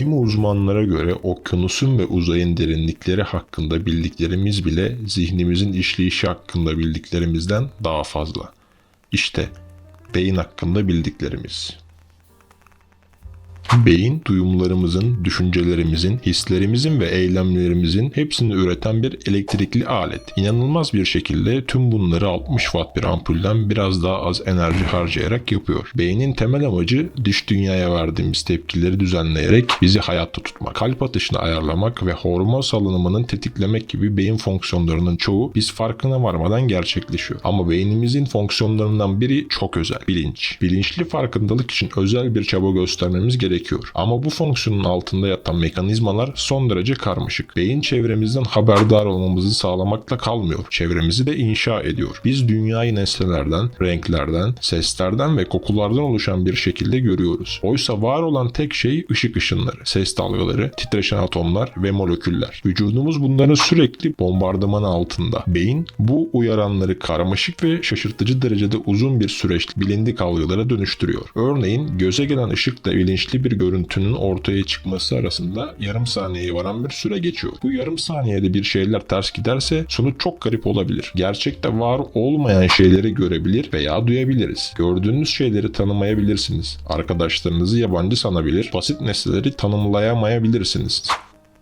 Kimi uzmanlara göre okyanusun ve uzayın derinlikleri hakkında bildiklerimiz bile zihnimizin işleyişi hakkında bildiklerimizden daha fazla. İşte beyin hakkında bildiklerimiz. Beyin, duyumlarımızın, düşüncelerimizin, hislerimizin ve eylemlerimizin hepsini üreten bir elektrikli alet. İnanılmaz bir şekilde tüm bunları 60 watt bir ampulden biraz daha az enerji harcayarak yapıyor. Beynin temel amacı dış dünyaya verdiğimiz tepkileri düzenleyerek bizi hayatta tutmak. Kalp atışını ayarlamak ve hormon salınımının tetiklemek gibi beyin fonksiyonlarının çoğu biz farkına varmadan gerçekleşiyor. Ama beynimizin fonksiyonlarından biri çok özel. Bilinç. Bilinçli farkındalık için özel bir çaba göstermemiz gerekiyor. Ama bu fonksiyonun altında yatan mekanizmalar son derece karmaşık. Beyin çevremizden haberdar olmamızı sağlamakla kalmıyor. Çevremizi de inşa ediyor. Biz dünyayı nesnelerden, renklerden, seslerden ve kokulardan oluşan bir şekilde görüyoruz. Oysa var olan tek şey ışık ışınları, ses dalgaları, titreşen atomlar ve moleküller. Vücudumuz bunların sürekli bombardımanı altında. Beyin bu uyaranları karmaşık ve şaşırtıcı derecede uzun bir süreçte bilindik algılara dönüştürüyor. Örneğin göze gelen ışıkla bilinçli bir görüntünün ortaya çıkması arasında yarım saniyeye varan bir süre geçiyor. Bu yarım saniyede bir şeyler ters giderse sonuç çok garip olabilir. Gerçekte var olmayan şeyleri görebilir veya duyabiliriz. Gördüğünüz şeyleri tanımayabilirsiniz. Arkadaşlarınızı yabancı sanabilir, basit nesneleri tanımlayamayabilirsiniz.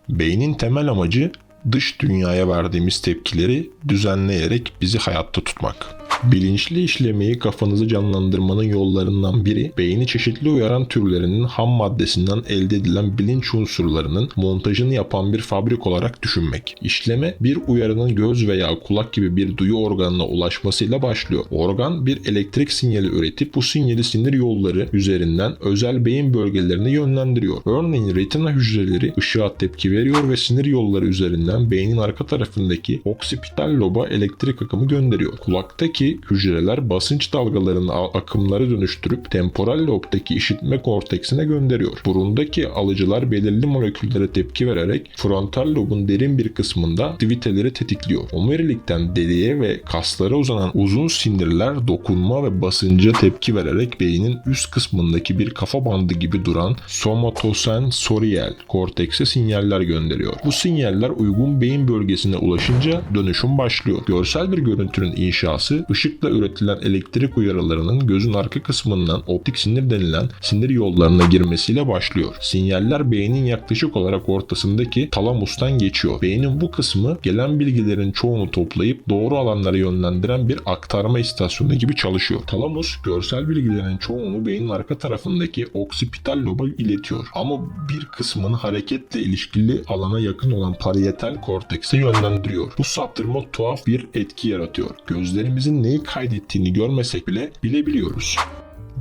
Beynin temel amacı dış dünyaya verdiğimiz tepkileri düzenleyerek bizi hayatta tutmak. Bilinçli işlemeyi kafanızı canlandırmanın yollarından biri beyni çeşitli uyaran türlerinin ham maddesinden elde edilen bilinç unsurlarının montajını yapan bir fabrik olarak düşünmek. İşleme bir uyarının göz veya kulak gibi bir duyu organına ulaşmasıyla başlıyor. Organ bir elektrik sinyali üretip bu sinyali sinir yolları üzerinden özel beyin bölgelerine yönlendiriyor. Örneğin retina hücreleri ışığa tepki veriyor ve sinir yolları üzerinden beynin arka tarafındaki oksipital loba elektrik akımı gönderiyor. Kulaktaki hücreler basınç dalgalarını akımları dönüştürüp temporal lobdaki işitme korteksine gönderiyor. Burundaki alıcılar belirli moleküllere tepki vererek frontal lobun derin bir kısmında aktiviteleri tetikliyor. Omurilikten deriye ve kaslara uzanan uzun sinirler dokunma ve basınca tepki vererek beynin üst kısmındaki bir kafa bandı gibi duran somatosensorial kortekse sinyaller gönderiyor. Bu sinyaller uygun beyin bölgesine ulaşınca dönüşüm başlıyor. Görsel bir görüntünün inşası ışıkla üretilen elektrik uyarılarının gözün arka kısmından optik sinir denilen sinir yollarına girmesiyle başlıyor. Sinyaller beynin yaklaşık olarak ortasındaki talamustan geçiyor. Beynin bu kısmı gelen bilgilerin çoğunu toplayıp doğru alanlara yönlendiren bir aktarma istasyonu gibi çalışıyor. Talamus görsel bilgilerin çoğunu beynin arka tarafındaki oksipital loba iletiyor. Ama bir kısmını hareketle ilişkili alana yakın olan parietal kortekse yönlendiriyor. Bu saptırma tuhaf bir etki yaratıyor. Gözlerimizin neyi kaydettiğini görmesek bile bilebiliyoruz.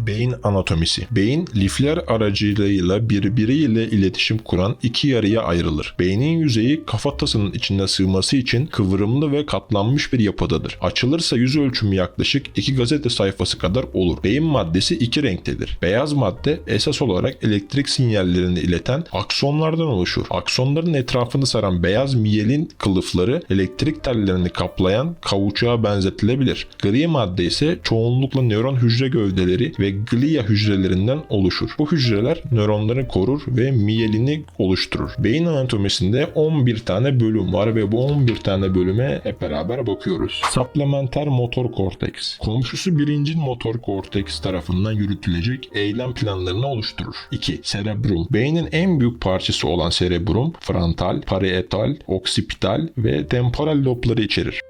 Beyin anatomisi. Beyin lifler aracılığıyla birbiriyle iletişim kuran iki yarıya ayrılır. Beynin yüzeyi kafatasının içine sığması için kıvrımlı ve katlanmış bir yapıdadır. Açılırsa yüz ölçümü yaklaşık iki gazete sayfası kadar olur. Beyin maddesi iki renktedir. Beyaz madde esas olarak elektrik sinyallerini ileten aksonlardan oluşur. Aksonların etrafını saran beyaz miyelin kılıfları elektrik tellerini kaplayan kavuçuğa benzetilebilir. Gri madde ise çoğunlukla nöron hücre gövdeleri ve glia hücrelerinden oluşur. Bu hücreler nöronları korur ve miyelini oluşturur. Beyin anatomisinde 11 tane bölüm var ve bu 11 tane bölüme hep beraber bakıyoruz. Supplementer motor korteks. Komşusu birincil motor korteks tarafından yürütülecek eylem planlarını oluşturur. 2. Cerebrum. Beynin en büyük parçası olan cerebrum, frontal, parietal, oksipital ve temporal lobları içerir.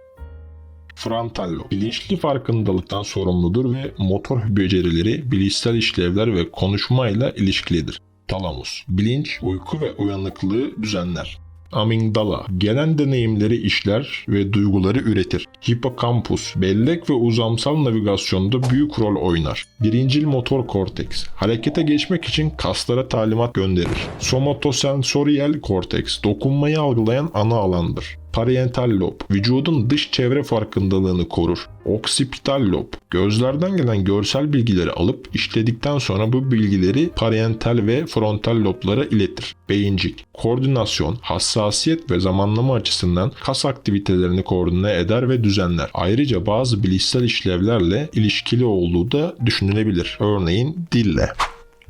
Frontal. Bilinçli farkındalıktan sorumludur ve motor becerileri, bilişsel işlevler ve konuşmayla ilişkilidir. Talamus. Bilinç, uyku ve uyanıklığı düzenler. Amigdala, gelen deneyimleri işler ve duyguları üretir. Hipokampus, bellek ve uzamsal navigasyonda büyük rol oynar. Birincil motor korteks, harekete geçmek için kaslara talimat gönderir. Somatosensorial korteks, dokunmayı algılayan ana alandır. Parietal lob, vücudun dış çevre farkındalığını korur. Oksipital lob, gözlerden gelen görsel bilgileri alıp işledikten sonra bu bilgileri parietal ve frontal loblara iletir. Beyincik, koordinasyon, hassasiyet ve zamanlama açısından kas aktivitelerini koordine eder ve düzenler. Ayrıca bazı bilişsel işlevlerle ilişkili olduğu da düşünülebilir. Örneğin dille.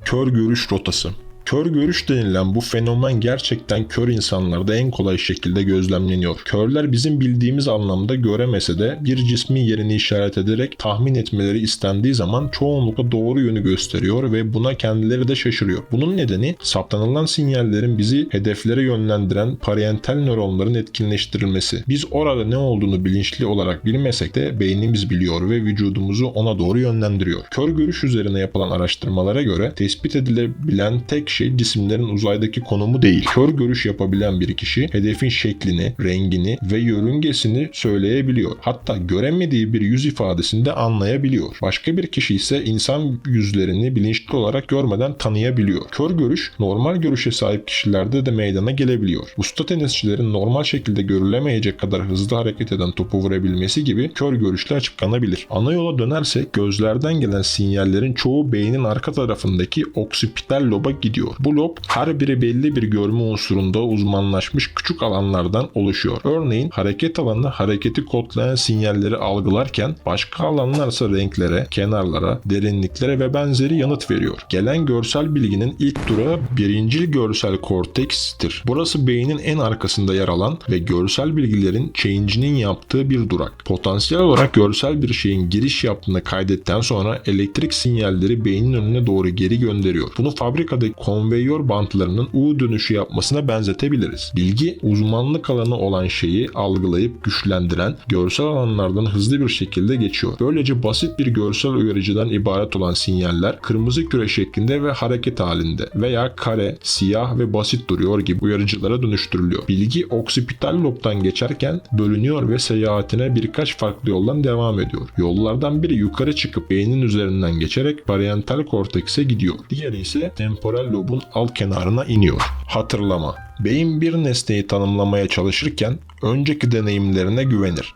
Kör görüş rotası. Kör görüş denilen bu fenomen gerçekten kör insanlarda en kolay şekilde gözlemleniyor. Körler bizim bildiğimiz anlamda göremese de bir cismin yerini işaret ederek tahmin etmeleri istendiği zaman çoğunlukla doğru yönü gösteriyor ve buna kendileri de şaşırıyor. Bunun nedeni saptanılan sinyallerin bizi hedeflere yönlendiren parietal nöronların etkinleştirilmesi. Biz orada ne olduğunu bilinçli olarak bilmesek de beynimiz biliyor ve vücudumuzu ona doğru yönlendiriyor. Kör görüş üzerine yapılan araştırmalara göre tespit edilebilen tek şey cisimlerin uzaydaki konumu değil. Kör görüş yapabilen bir kişi hedefin şeklini, rengini ve yörüngesini söyleyebiliyor. Hatta göremediği bir yüz ifadesini de anlayabiliyor. Başka bir kişi ise insan yüzlerini bilinçli olarak görmeden tanıyabiliyor. Kör görüş normal görüşe sahip kişilerde de meydana gelebiliyor. Usta tenisçilerin normal şekilde görülemeyecek kadar hızlı hareket eden topu vurabilmesi gibi kör görüşle açıklanabilir. Ana yola dönersek gözlerden gelen sinyallerin çoğu beynin arka tarafındaki oksipital loba gidiyor. Bu lob her biri belli bir görme unsurunda uzmanlaşmış küçük alanlardan oluşuyor. Örneğin hareket alanı hareketi kodlayan sinyalleri algılarken başka alanlar ise renklere, kenarlara, derinliklere ve benzeri yanıt veriyor. Gelen görsel bilginin ilk durağı birincil görsel kortekstir. Burası beynin en arkasında yer alan ve görsel bilgilerin change'inin yaptığı bir durak. Potansiyel olarak görsel bir şeyin giriş yaptığını kaydettikten sonra elektrik sinyalleri beynin önüne doğru geri gönderiyor. Bunu fabrikadaki konveyör bantlarının U dönüşü yapmasına benzetebiliriz. Bilgi uzmanlık alanı olan şeyi algılayıp güçlendiren görsel alanlardan hızlı bir şekilde geçiyor. Böylece basit bir görsel uyarıcıdan ibaret olan sinyaller kırmızı küre şeklinde ve hareket halinde veya kare, siyah ve basit duruyor gibi uyarıcılara dönüştürülüyor. Bilgi oksipital lobdan geçerken bölünüyor ve seyahatine birkaç farklı yoldan devam ediyor. Yollardan biri yukarı çıkıp beynin üzerinden geçerek parietal kortekse gidiyor. Diğeri ise temporal lobun alt kenarına iniyor. Hatırlama. Beyin bir nesneyi tanımlamaya çalışırken önceki deneyimlerine güvenir.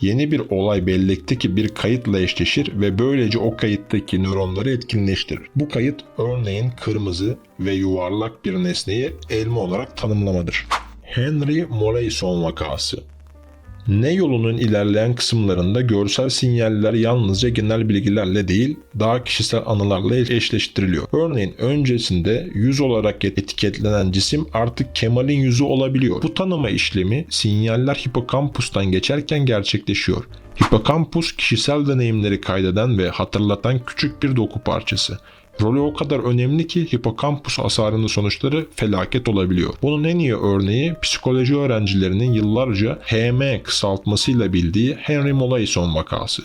Yeni bir olay bellekteki bir kayıtla eşleşir ve böylece o kayıttaki nöronları etkinleştirir. Bu kayıt örneğin kırmızı ve yuvarlak bir nesneyi elma olarak tanımlamadır. Henry Molaison vakası ne yolunun ilerleyen kısımlarında görsel sinyaller yalnızca genel bilgilerle değil, daha kişisel anılarla eşleştiriliyor. Örneğin öncesinde yüz olarak etiketlenen cisim artık Kemal'in yüzü olabiliyor. Bu tanıma işlemi sinyaller hipokampustan geçerken gerçekleşiyor. Hipokampus kişisel deneyimleri kaydeden ve hatırlatan küçük bir doku parçası. Rolü o kadar önemli ki hipokampus hasarının sonuçları felaket olabiliyor. Bunun en iyi örneği psikoloji öğrencilerinin yıllarca HM kısaltmasıyla bildiği Henry Molaison vakası.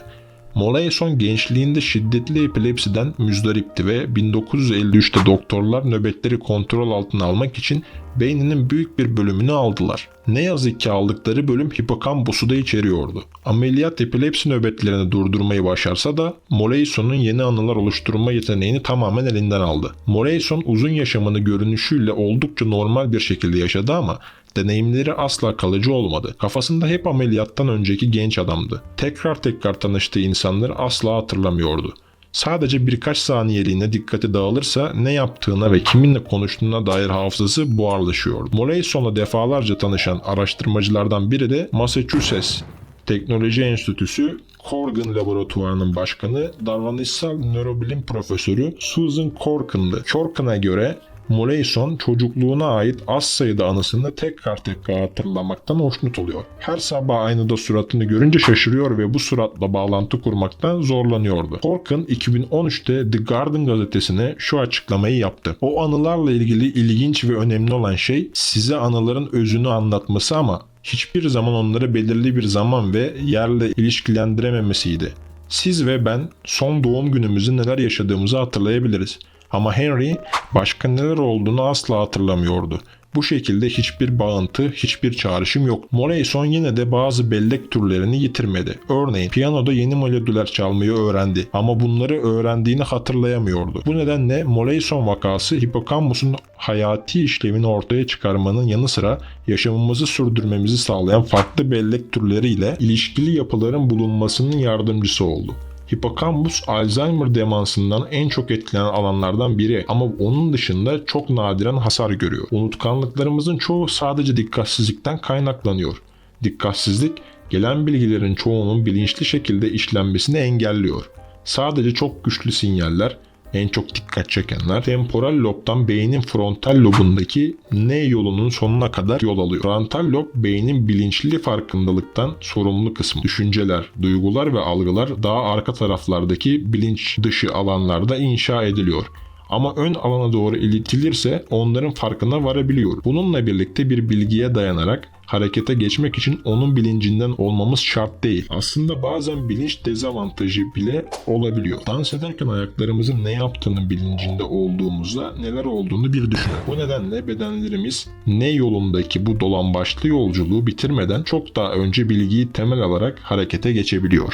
Molaison gençliğinde şiddetli epilepsiden müzdaripti ve 1953'te doktorlar nöbetleri kontrol altına almak için beyninin büyük bir bölümünü aldılar. Ne yazık ki aldıkları bölüm hipokampusu da içeriyordu. Ameliyat epilepsi nöbetlerini durdurmayı başarsa da Molaison'un yeni anılar oluşturma yeteneğini tamamen elinden aldı. Molaison uzun yaşamını görünüşüyle oldukça normal bir şekilde yaşadı ama deneyimleri asla kalıcı olmadı. Kafasında hep ameliyattan önceki genç adamdı. Tekrar tekrar tanıştığı insanları asla hatırlamıyordu. Sadece birkaç saniyeliğine dikkati dağılırsa ne yaptığına ve kiminle konuştuğuna dair hafızası buharlaşıyor. Moreyson'la defalarca tanışan araştırmacılardan biri de Massachusetts Teknoloji Enstitüsü Corgan Laboratuvarı'nın başkanı davranışsal nörobilim profesörü Susan Corkin'dı. Corkin'a göre Morrison çocukluğuna ait az sayıda anısını tekrar tekrar hatırlamaktan hoşnut oluyor. Her sabah aynada suratını görünce şaşırıyor ve bu suratla bağlantı kurmaktan zorlanıyordu. Corkin 2013'te The Guardian gazetesine şu açıklamayı yaptı. O anılarla ilgili ilginç ve önemli olan şey size anıların özünü anlatması ama hiçbir zaman onları belirli bir zaman ve yerle ilişkilendirememesiydi. Siz ve ben son doğum günümüzü neler yaşadığımızı hatırlayabiliriz. Ama Henry başka neler olduğunu asla hatırlamıyordu. Bu şekilde hiçbir bağıntı, hiçbir çağrışım yok. Morrison yine de bazı bellek türlerini yitirmedi. Örneğin piyanoda yeni melodiler çalmayı öğrendi ama bunları öğrendiğini hatırlayamıyordu. Bu nedenle Morrison vakası hipokampusun hayati işlevini ortaya çıkarmanın yanı sıra yaşamımızı sürdürmemizi sağlayan farklı bellek türleriyle ilişkili yapıların bulunmasının yardımcısı oldu. Hipokampus Alzheimer demansından en çok etkilenen alanlardan biri ama onun dışında çok nadiren hasar görüyor. Unutkanlıklarımızın çoğu sadece dikkatsizlikten kaynaklanıyor. Dikkatsizlik gelen bilgilerin çoğunun bilinçli şekilde işlenmesini engelliyor. Sadece çok güçlü sinyaller, en çok dikkat çekenler temporal lobdan beynin frontal lobundaki N yolunun sonuna kadar yol alıyor. Frontal lob beynin bilinçli farkındalıktan sorumlu kısmı. Düşünceler, duygular ve algılar daha arka taraflardaki bilinç dışı alanlarda inşa ediliyor ama ön alana doğru iletilirse onların farkına varabiliyor. Bununla birlikte bir bilgiye dayanarak harekete geçmek için onun bilincinden olmamız şart değil. Aslında bazen bilinç dezavantajı bile olabiliyor. Dans ederken ayaklarımızın ne yaptığının bilincinde olduğumuzda neler olduğunu bir düşünün. Bu nedenle bedenlerimiz ne yolundaki bu dolambaçlı yolculuğu bitirmeden çok daha önce bilgiyi temel alarak harekete geçebiliyor.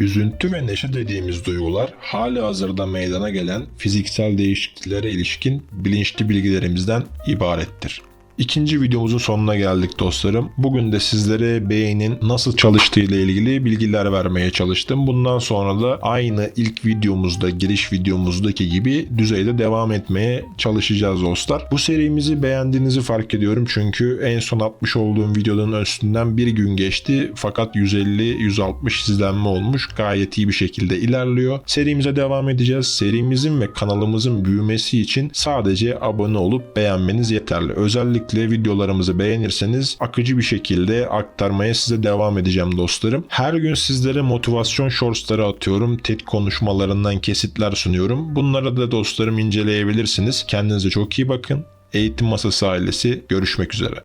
Üzüntü ve neşe dediğimiz duygular hali hazırda meydana gelen fiziksel değişikliklere ilişkin bilinçli bilgilerimizden ibarettir. İkinci videomuzun sonuna geldik dostlarım. Bugün de sizlere beynin nasıl çalıştığı ile ilgili bilgiler vermeye çalıştım. Bundan sonra da aynı ilk videomuzda, giriş videomuzdaki gibi düzeyde devam etmeye çalışacağız dostlar. Bu serimizi beğendiğinizi fark ediyorum çünkü en son atmış olduğum videonun üstünden bir gün geçti fakat 150-160 izlenme olmuş. Gayet iyi bir şekilde ilerliyor. Serimize devam edeceğiz. Serimizin ve kanalımızın büyümesi için sadece abone olup beğenmeniz yeterli. Özellikle videolarımızı beğenirseniz akıcı bir şekilde aktarmaya size devam edeceğim dostlarım. Her gün sizlere motivasyon shortsları atıyorum. TED konuşmalarından kesitler sunuyorum. Bunları da dostlarım inceleyebilirsiniz. Kendinize çok iyi bakın. Eğitim Masası ailesi görüşmek üzere.